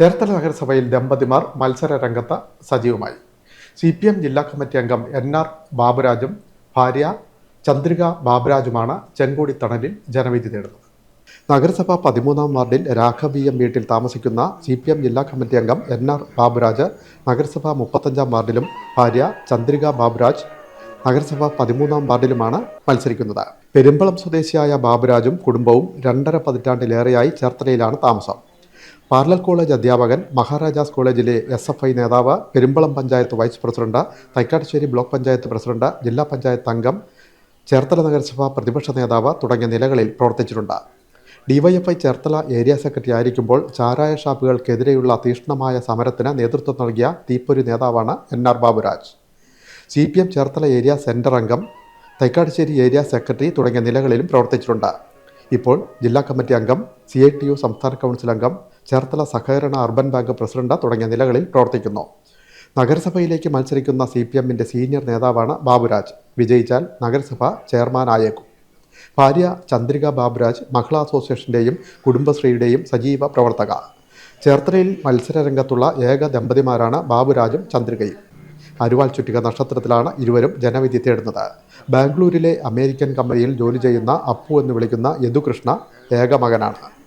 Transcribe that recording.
ചേർത്തല നഗരസഭയിൽ ദമ്പതിമാർ മത്സര രംഗത്ത് സജീവമായി. സി പി എം ജില്ലാ കമ്മിറ്റി അംഗം എൻ ആർ ബാബുരാജും ഭാര്യ ചന്ദ്രിക ബാബുരാജുമാണ് ചെങ്കോടി തണലിൽ ജനവിധി തേടുന്നത്. നഗരസഭ പതിമൂന്നാം വാർഡിൽ രാഘവി എം വീട്ടിൽ താമസിക്കുന്ന സി പി എം ജില്ലാ കമ്മിറ്റി അംഗം എൻ ആർ ബാബുരാജ് നഗരസഭ മുപ്പത്തഞ്ചാം വാർഡിലും ഭാര്യ ചന്ദ്രിക ബാബുരാജ് നഗരസഭ പതിമൂന്നാം വാർഡിലുമാണ് മത്സരിക്കുന്നത്. പെരുമ്പളം സ്വദേശിയായ ബാബുരാജും കുടുംബവും രണ്ടര പതിറ്റാണ്ടിലേറെയായി ചേർത്തലയിലാണ് താമസം. പാർലർ കോളേജ് അധ്യാപകൻ മഹാരാജാസ് കോളേജിലെ എസ് എഫ് ഐ നേതാവ് Perumbalam panchayat vice president Thycattussery block panchayat president ജില്ലാ പഞ്ചായത്ത് അംഗം ചേർത്തല നഗരസഭ പ്രതിപക്ഷ നേതാവ് തുടങ്ങിയ നിലകളിൽ പ്രവർത്തിച്ചിട്ടുണ്ട്. ഡിവൈഎഫ്ഐ ചേർത്തല ഏരിയ സെക്രട്ടറി ആയിരിക്കുമ്പോൾ ചാരായ ഷാപ്പുകൾക്കെതിരെയുള്ള തീക്ഷ്ണമായ സമരത്തിന് നേതൃത്വം നൽകിയ തീപ്പൊരി നേതാവാണ് N R Baburaj. C P M Cherthala area centre അംഗം തൈക്കാട്ടുശ്ശേരി ഏരിയ സെക്രട്ടറി തുടങ്ങിയ നിലകളിലും പ്രവർത്തിച്ചിട്ടുണ്ട്. ഇപ്പോൾ ജില്ലാ കമ്മിറ്റി അംഗം സി ഐ ടി യു സംസ്ഥാന കൗൺസിൽ അംഗം ചേർത്തല സഹകരണ അർബൻ ബാങ്ക് പ്രസിഡന്റ് തുടങ്ങിയ നിലകളിൽ പ്രവർത്തിക്കുന്നു. നഗരസഭയിലേക്ക് മത്സരിക്കുന്ന സി പി എമ്മിന്റെ സീനിയർ നേതാവാണ് ബാബുരാജ്. വിജയിച്ചാൽ നഗരസഭ ചെയർമാനായേക്കും. ഭാര്യ ചന്ദ്രിക ബാബുരാജ് മഹിളാ അസോസിയേഷന്റെയും കുടുംബശ്രീയുടെയും സജീവ പ്രവർത്തക. ചേർത്തലയിൽ മത്സരരംഗത്തുള്ള ഏക ദമ്പതിമാരാണ് ബാബുരാജും ചന്ദ്രികയും. അരുവാൾ ചുറ്റിക നക്ഷത്രത്തിലാണ് ഇരുവരും ജനവിധി തേടുന്നത്. ബാംഗ്ലൂരിലെ അമേരിക്കൻ കമ്പനിയിൽ ജോലി ചെയ്യുന്ന അപ്പു എന്ന് വിളിക്കുന്ന യദുകൃഷ്ണ ഏക മകനാണ്.